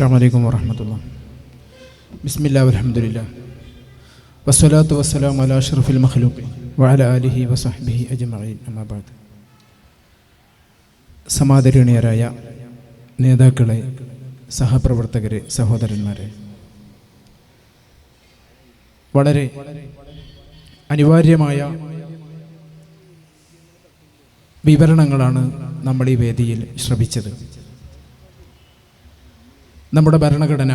അസ്സാം വലൈക്കും വാഹമത്തുള്ള ബിസ്മില്ലാ അലഹമുല്ല വസ്സലാത്തു വസ്സലാം അല അഷറഫുൽ മഖ്ലൂഖ് വാല അലിഹി വസഹ്ബിഹി അജ്മഈൻ. അമാബാദ് സമാദരണീയരായ നേതാക്കളെ സഹപ്രവർത്തകരെ സഹോദരന്മാരെ വളരെ അനിവാര്യമായ വിവരണങ്ങളാണ് നമ്മൾ ഈ വേദിയിൽ ശ്രമിച്ചത് നമ്മുടെ ഭരണഘടന.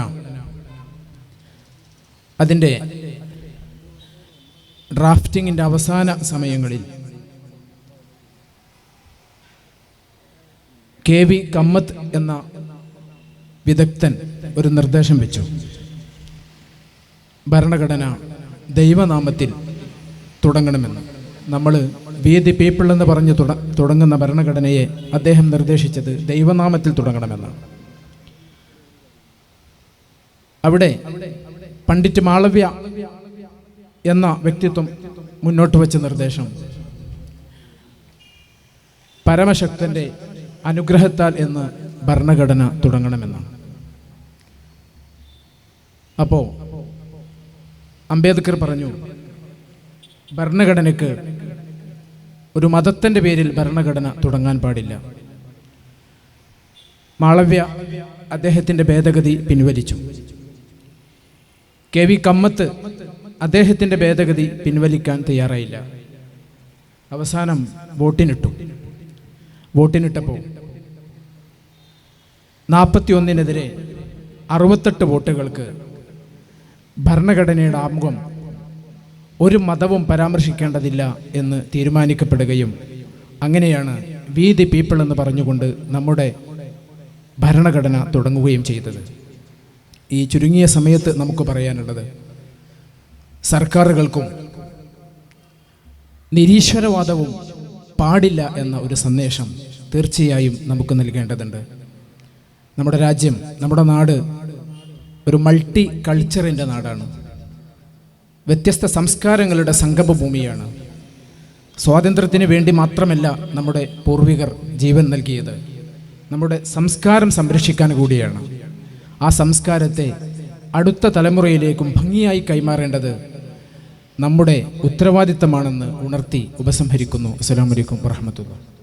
അതിന്റെ ഡ്രാഫ്റ്റിങ്ങിന്റെ അവസാന സമയങ്ങളിൽ കെ വി കമ്മത്ത് എന്ന വിദഗ്ധൻ ഒരു നിർദ്ദേശം വെച്ചു. ഭരണഘടന ദൈവനാമത്തിൽ തുടങ്ങണമെന്ന്. നമ്മൾ വി ദി പീപ്പിൾ എന്ന് പറഞ്ഞ് തുടങ്ങുന്ന ഭരണഘടനയെ അദ്ദേഹം നിർദ്ദേശിച്ചത് ദൈവനാമത്തിൽ തുടങ്ങണമെന്നാണ്. അവിടെ പണ്ഡിറ്റ് മാളവ്യ എന്ന വ്യക്തിത്വം മുന്നോട്ട് വെച്ച നിർദ്ദേശം. പരമശക്തന്റെ അനുഗ്രഹത്താൽ എന്ന് ഭരണഘടന തുടങ്ങണമെന്നാണ്. അപ്പോൾ അംബേദ്കർ പറഞ്ഞു ഭരണഘടനയ്ക്ക് ഒരു മതത്തിന്റെ പേരിൽ ഭരണഘടന തുടങ്ങാൻ പാടില്ല. മാളവ്യ അദ്ദേഹത്തിന്റെ ഭേദഗതി പിൻവലിച്ചു. കെ വി കമ്മത്ത് അദ്ദേഹത്തിന്റെ ഭേദഗതി പിൻവലിക്കാൻ തയ്യാറായില്ല. അവസാനം വോട്ടിനിട്ടു. വോട്ടിനിട്ടപ്പോൾ നാൽപ്പത്തി ഒന്നിനെതിരെ അറുപത്തെട്ട് വോട്ടുകൾക്ക് ഭരണഘടനയുടെ ആമുഖം ഒരു മതവും പരാമർശിക്കേണ്ടതില്ല എന്ന് തീരുമാനിക്കപ്പെടുകയും അങ്ങനെയാണ് വി ദി പീപ്പിൾ എന്ന് പറഞ്ഞുകൊണ്ട് നമ്മുടെ ഭരണഘടന തുടങ്ങുകയും ചെയ്തത്. ഈ ചുരുങ്ങിയ സമയത്ത് നമുക്ക് പറയാനുള്ളത്. സർക്കാരുകൾക്കും നിരീശ്വരവാദവും പാടില്ല എന്ന ഒരു സന്ദേശം തീർച്ചയായും നമുക്ക് നൽകേണ്ടതുണ്ട്. നമ്മുടെ രാജ്യം നമ്മുടെ നാട് ഒരു മൾട്ടി കൾച്ചറിന്റെ നാടാണ്. വ്യത്യസ്ത സംസ്കാരങ്ങളുടെ സംഗമഭൂമിയാണ്. സ്വാതന്ത്ര്യത്തിന് വേണ്ടി മാത്രമല്ല നമ്മുടെ പൂർവികർ ജീവൻ നൽകിയത്. നമ്മുടെ സംസ്കാരം സംരക്ഷിക്കാൻ കൂടിയാണ്. ആ സംസ്കാരത്തെ അടുത്ത തലമുറയിലേക്കും ഭംഗിയായി കൈമാറേണ്ടത് നമ്മുടെ ഉത്തരവാദിത്തമാണെന്ന് ഉണർത്തി ഉപസംഹരിക്കുന്നു. അസ്സലാമു അലൈക്കും വറഹമത്തുള്ള